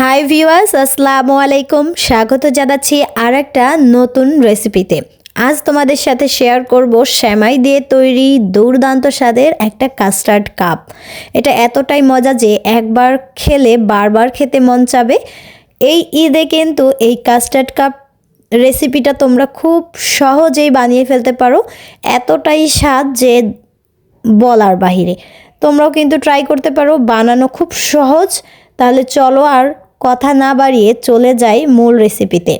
Hi viewers আসসালামু আলাইকুম। স্বাগত জানাচ্ছি আর একটা নতুন রেসিপিতে আজ তোমাদের সাথে শেয়ার করব শ্যামাই দিয়ে তৈরি দুর্দান্ত স্বাদের একটা কাস্টার্ড কাপ এটা এতটাই মজা যে একবার খেলে বারবার খেতে মন চাবে। এই ঈদে কিন্তু এই কাস্টার্ড কাপ রেসিপিটা তোমরা খুব সহজেই বানিয়ে ফেলতে পারো। এতটাই স্বাদ যে বলার বাহিরে। তোমরাও কিন্তু ট্রাই করতে পারো, বানানো খুব সহজ। তাহলে চলো আর কথা না বাড়িয়ে চলে যাই মূল রেসিপিতে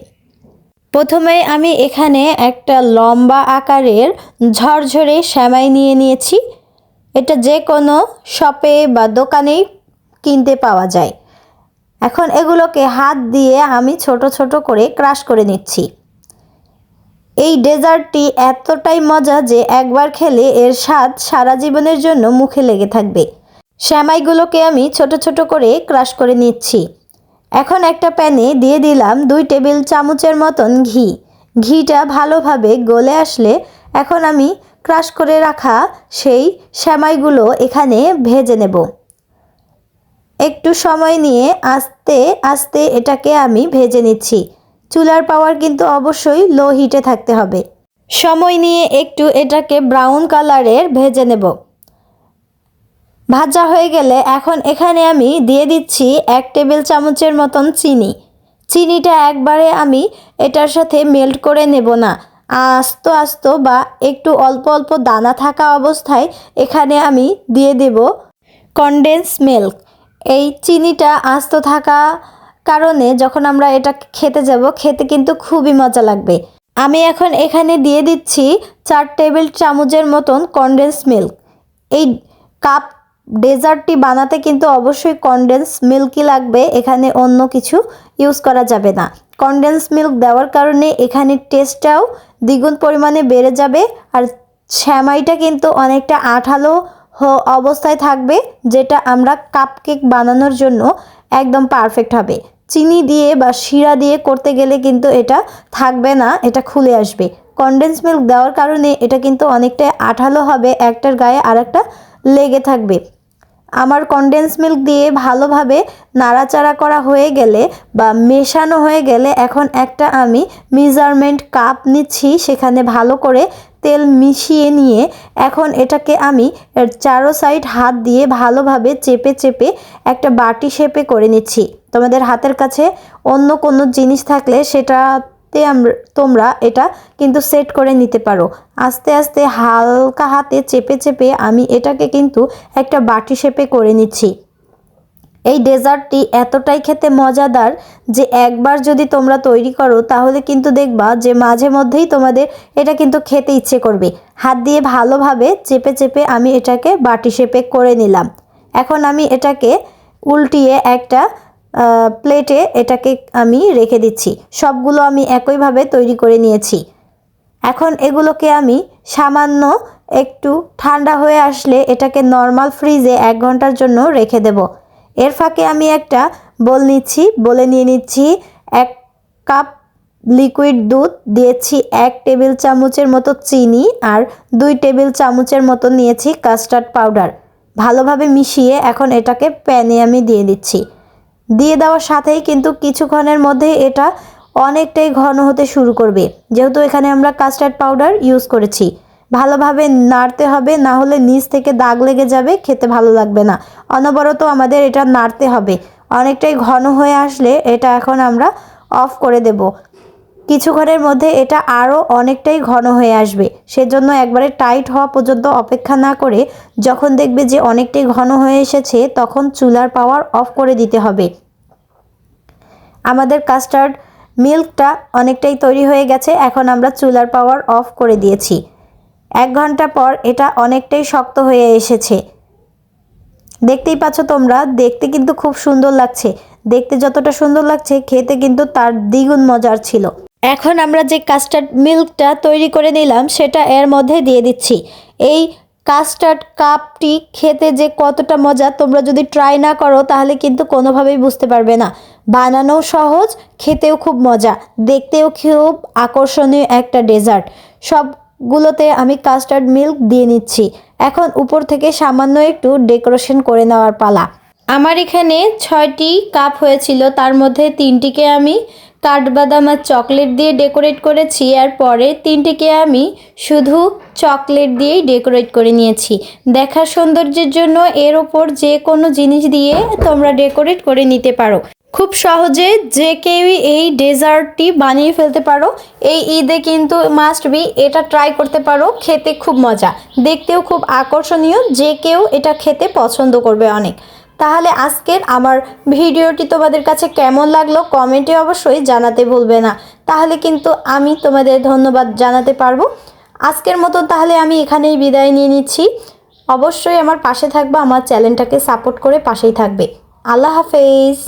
প্রথমে আমি এখানে একটা লম্বা আকারের ঝরঝরে শ্যামাই নিয়ে নিয়েছি। এটা যে কোনো শপে বা দোকানেই কিনতে পাওয়া যায়। এখন এগুলোকে হাত দিয়ে আমি ছোট ছোট করে ক্রাশ করে নিচ্ছি। এই ডেজার্টটি এতটাই মজা যে একবার খেলে এর স্বাদ সারা জীবনের জন্য মুখে লেগে থাকবে। শ্যামাইগুলোকে আমি ছোট ছোট করে ক্রাশ করে নিচ্ছি। এখন একটা প্যানে দিয়ে দিলাম দুই টেবিল চামচের মতন ঘি। ঘিটা ভালোভাবে গলে আসলে এখন আমি ক্রাশ করে রাখা সেই শ্যামাইগুলো এখানে ভেজে নেব। একটু সময় নিয়ে আস্তে আস্তে এটাকে আমি ভেজে নিচ্ছি। চুলার পাওয়ার কিন্তু অবশ্যই লো হিটে থাকতে হবে। সময় নিয়ে একটু এটাকে ব্রাউন কালারের ভেজে নেব। ভাজা হয়ে গেলে এখন এখানে আমি দিয়ে দিচ্ছি এক টেবিল চামচের মতন চিনি। চিনিটা একবারে আমি এটার সাথে মেল্ট করে নেব না। আস্ত আস্ত বা একটু অল্প অল্প দানা থাকা অবস্থায় এখানে আমি দিয়ে দেব কনডেন্স মিল্ক এই চিনিটা আস্ত থাকা কারণে যখন আমরা এটা খেতে যাব, খেতে কিন্তু খুবই মজা লাগবে। আমি এখন এখানে দিয়ে দিচ্ছি চার টেবিল চামচের মতন কনডেন্স মিল্ক এই কাপ ডেজার্টটি বানাতে কিন্তু অবশ্যই কনডেন্স মিল্কই লাগবে, এখানে অন্য কিছু ইউজ করা যাবে না। কনডেন্স মিল্ক দেওয়ার কারণে এখানে টেস্টটাও দ্বিগুণ পরিমাণে বেড়ে যাবে আর শ্যামাইটা কিন্তু অনেকটা আঠালো অবস্থায় থাকবে, যেটা আমরা কাপকেক বানানোর জন্য একদম পারফেক্ট হবে। চিনি দিয়ে বা শিরা দিয়ে করতে গেলে কিন্তু এটা থাকবে না, এটা খুলে আসবে। কনডেন্স মিল্ক দেওয়ার কারণে এটা কিন্তু অনেকটাই আঠালো হবে, একটার গায়ে আর একটা লেগে থাকবে। আমার কনডেন্স মিল্ক দিয়ে ভালোভাবে নাড়াচাড়া করা হয়ে গেলে বা মেশানো হয়ে গেলে এখন একটা আমি মেজারমেন্ট কাপ নিচ্ছি, সেখানে ভালো করে তেল মিশিয়ে নিয়ে এখন এটাকে আমি চারো সাইড হাত দিয়ে ভালোভাবে চেপে চেপে একটা বাটি শেপে করে নিচ্ছি। তোমাদের হাতের কাছে অন্য কোনো জিনিস থাকলে সেটা তে তোমরা এটা কিন্তু সেট করে নিতে পারো। আস্তে আস্তে হালকা হাতে চেপে চেপে আমি এটাকে কিন্তু একটা বাটি শেপে করে নিচ্ছি। এই ডেজার্টটি এতটাই খেতে মজাদার যে একবার যদি তোমরা তৈরি করো তাহলে কিন্তু দেখবা যে মাঝে মধ্যেই তোমাদের এটা কিন্তু খেতে ইচ্ছে করবে। হাত দিয়ে ভালোভাবে চেপে চেপে আমি এটাকে বাটি শেপে করে নিলাম। এখন আমি এটাকে উল্টিয়ে একটা প্লেটে এটাকে আমি রেখে দিচ্ছি। সবগুলো আমি একইভাবে তৈরি করে নিয়েছি। এখন এগুলোকে আমি সামান্য একটু ঠান্ডা হয়ে আসলে এটাকে নর্মাল ফ্রিজে এক ঘণ্টার জন্য রেখে দেব। এর ফাঁকে আমি একটা বল নিচ্ছি। বলে নিয়ে নিচ্ছি এক কাপ লিকুইড দুধ, দিয়েছি এক টেবিল চামচের মতো চিনি আর দুই টেবিল চামচের মতো নিয়েছি কাস্টার্ড পাউডার ভালোভাবে মিশিয়ে এখন এটাকে প্যানে আমি দিয়ে দিচ্ছি। দিয়ে দেওয়ার সাথেই কিন্তু কিছুক্ষণের মধ্যে এটা অনেকটাই ঘন হতে শুরু করবে। যেহেতু এখানে আমরা কাস্টার্ড পাউডার ইউজ করেছি। ভালোভাবে নাড়তে হবে, না হলে নিচ থেকে দাগ লেগে যাবে, খেতে ভালো লাগবে না। অনবরত আমাদের এটা নাড়তে হবে। অনেকটাই ঘন হয়ে আসলে এটা এখন আমরা অফ করে দেব। কিছুক্ষণের মধ্যে এটা আরও অনেকটাই ঘন হয়ে আসবে। সেজন্য একবারে টাইট হওয়া পর্যন্ত অপেক্ষা না করে যখন দেখবে যে অনেকটাই ঘন হয়ে এসেছে, তখন চুলার পাওয়ার অফ করে দিতে হবে। আমাদের কাস্টার্ড মিল্কটা অনেকটাই তৈরি হয়ে গেছে, এখন আমরা চুলার পাওয়ার অফ করে দিয়েছি। এক ঘণ্টা পর এটা অনেকটাই শক্ত হয়ে এসেছে। দেখতেই পাচ্ছ তোমরা, দেখতে কিন্তু খুব সুন্দর লাগছে। দেখতে যতটা সুন্দর লাগছে, খেতে কিন্তু তার দ্বিগুণ মজার ছিল। এখন আমরা যে কাস্টার্ড মিল্কটা তৈরি করে নিলাম, সেটা এর মধ্যে দিয়ে দিচ্ছি। এই কাস্টার্ড কাপটি খেতে যে কতটা মজা, তোমরা যদি ট্রাই না করো, তাহলে কিন্তু কোনোভাবেই বুঝতে পারবে না। বানানো সহজ, খেতেও খুব মজা, দেখতেও খুব আকর্ষণীয় একটা ডেজার্ট সবগুলোতে আমি কাস্টার্ড মিল্ক দিয়ে নিচ্ছি। এখন উপর থেকে সামান্য একটু ডেকোরেশন করে নেওয়ার পালা। আমার এখানে ছয়টি কাপ হয়েছিল, তার মধ্যে তিনটিকে আমি কাঠবাদাম আর চকলেট দিয়ে ডেকোরেট করেছি আর পরে তিনটিকে আমি শুধু চকলেট দিয়েই ডেকোরেট করে নিয়েছি। দেখার সৌন্দর্যের জন্য এর ওপর যে কোনো জিনিস দিয়ে তোমরা ডেকোরেট করে নিতে পারো। খুব সহজে যে কেউই এই ডেজার্টটি বানিয়ে ফেলতে পারো। এই ঈদে কিন্তু মাস্ট বি এটা ট্রাই করতে পারো, খেতে খুব মজা। দেখতেও খুব আকর্ষণীয় যে কেউ এটা খেতে পছন্দ করবে অনেক। তাহলে আজকের আমার ভিডিওটি তোমাদের কাছে কেমন লাগল কমেন্টে অবশ্যই জানাতে ভুলবে না। তাহলে কিন্তু আমি তোমাদের ধন্যবাদ জানাতে পারব। আজকের মতো তাহলে আমি এখানেই বিদায় নিয়ে নিচ্ছি। অবশ্যই আমার পাশে থাকবে, আমার চ্যানেলটাকে সাপোর্ট করে পাশেই থাকবে। আল্লাহ হাফেজ।